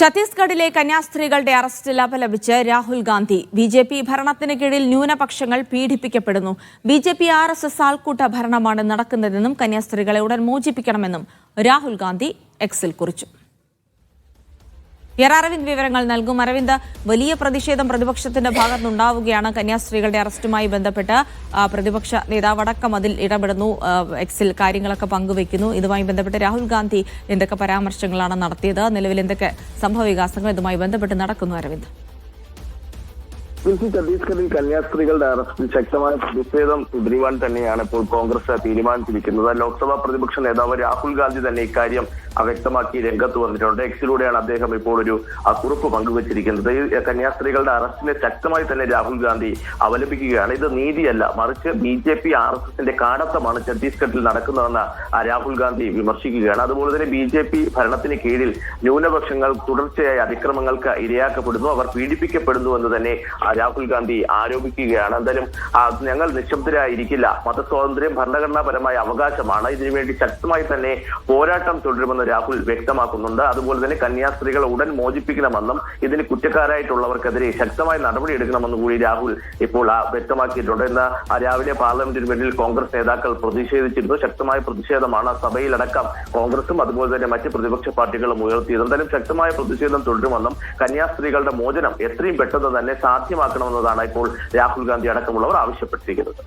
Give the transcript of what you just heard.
ഛത്തീസ്ഗഡിലെ കന്യാസ്ത്രീകളുടെ അറസ്റ്റിൽ അപലപിച്ച് Rahul Gandhi. B J P ഭരണത്തിന് കീഴിൽ ന്യൂനപക്ഷങ്ങൾ പീഡിപ്പിക്കപ്പെടുന്നു. B J P R S S ആൾക്കൂട്ട ഭരണമാണ് നടക്കുന്നതെന്നും കന്യാസ്ത്രീകളെ ഉടൻ മോചിപ്പിക്കണമെന്നും രാഹുൽ ഗാന്ധി എക്സിൽ കുറിച്ചു. എർ അരവിന്ദ് വിവരങ്ങൾ നൽകും. അരവിന്ദ് വലിയ പ്രതിഷേധം പ്രതിപക്ഷത്തിന്റെ ഭാഗത്തുനിന്നുണ്ടാവുകയാണ്. കന്യാസ്ത്രീകളുടെ അറസ്റ്റുമായി ബന്ധപ്പെട്ട് പ്രതിപക്ഷ നേതാവ് അടക്കം അതിൽ ഇടപെടുന്നു. എക്സിൽ കാര്യങ്ങളൊക്കെ പങ്കുവയ്ക്കുന്നു. ഇതുമായി ബന്ധപ്പെട്ട് രാഹുൽ ഗാന്ധി എന്തൊക്കെ പരാമർശങ്ങളാണ് നടത്തിയത്? നിലവിൽ എന്തൊക്കെ സംഭവ വികാസങ്ങൾ ഇതുമായി ബന്ധപ്പെട്ട് നടക്കുന്നു അരവിന്ദ്? വിൻസി ഛത്തീസ്ഗഡിൽ കന്യാസ്ത്രീകളുടെ അറസ്റ്റിൽ ശക്തമായ പ്രതിഷേധം തുടരുവാൻ തന്നെയാണ് ഇപ്പോൾ കോൺഗ്രസ് തീരുമാനിച്ചിരിക്കുന്നത്. ലോക്സഭാ പ്രതിപക്ഷ നേതാവ് രാഹുൽ ഗാന്ധി തന്നെ ഇക്കാര്യം വ്യക്തമാക്കി രംഗത്ത് വന്നിട്ടുണ്ട്. എക്സിലൂടെയാണ് അദ്ദേഹം ഇപ്പോൾ ഒരു കുറിപ്പ് പങ്കുവച്ചിരിക്കുന്നത്. ഈ കന്യാസ്ത്രീകളുടെ അറസ്റ്റിനെ ശക്തമായി തന്നെ രാഹുൽ ഗാന്ധി അവലംബിക്കുകയാണ്. ഇത് നീതിയല്ല. മറിച്ച് B J P R S എസിന്റെ കാടത്തമാണ് ഛത്തീസ്ഗഡിൽ നടക്കുന്നതെന്ന് രാഹുൽ ഗാന്ധി വിമർശിക്കുകയാണ്. അതുപോലെ തന്നെ ബി ജെ പി ഭരണത്തിന് കീഴിൽ ന്യൂനപക്ഷങ്ങൾ തുടർച്ചയായി അതിക്രമങ്ങൾക്ക് ഇരയാക്കപ്പെടുന്നു. അവർ പീഡിപ്പിക്കപ്പെടുന്നു എന്ന് തന്നെ രാഹുൽ ഗാന്ധി ആരോപിക്കുകയാണ്. എന്തായാലും ഞങ്ങൾ നിശബ്ദരായിരിക്കില്ല. മതസ്വാതന്ത്ര്യം ഭരണഘടനാപരമായ അവകാശമാണ്. ഇതിനുവേണ്ടി ശക്തമായി തന്നെ പോരാട്ടം തുടരുമെന്ന് രാഹുൽ വ്യക്തമാക്കുന്നുണ്ട്. അതുപോലെ തന്നെ കന്യാസ്ത്രീകളെ ഉടൻ മോചിപ്പിക്കണമെന്നും ഇതിന് കുറ്റക്കാരായിട്ടുള്ളവർക്കെതിരെ ശക്തമായ നടപടി എടുക്കണമെന്നും കൂടി രാഹുൽ ഇപ്പോൾ വ്യക്തമാക്കിയിട്ടുണ്ട്. ഇന്ന് ആ രാവിലെ പാർലമെന്റിന് മുന്നിൽ കോൺഗ്രസ് നേതാക്കൾ പ്രതിഷേധിച്ചിരുന്നു. ശക്തമായ പ്രതിഷേധമാണ് സഭയിലടക്കം കോൺഗ്രസും അതുപോലെ തന്നെ മറ്റ് പ്രതിപക്ഷ പാർട്ടികളും ഉയർത്തിയത്. എന്തായാലും ശക്തമായ പ്രതിഷേധം തുടരുമെന്നും കന്യാസ്ത്രീകളുടെ മോചനം എത്രയും പെട്ടെന്ന് തന്നെ സാധ്യമാക്കണമെന്നതാണ് ഇപ്പോൾ രാഹുൽ ഗാന്ധി അടക്കമുള്ളവർ ആവശ്യപ്പെട്ടിരിക്കുന്നത്.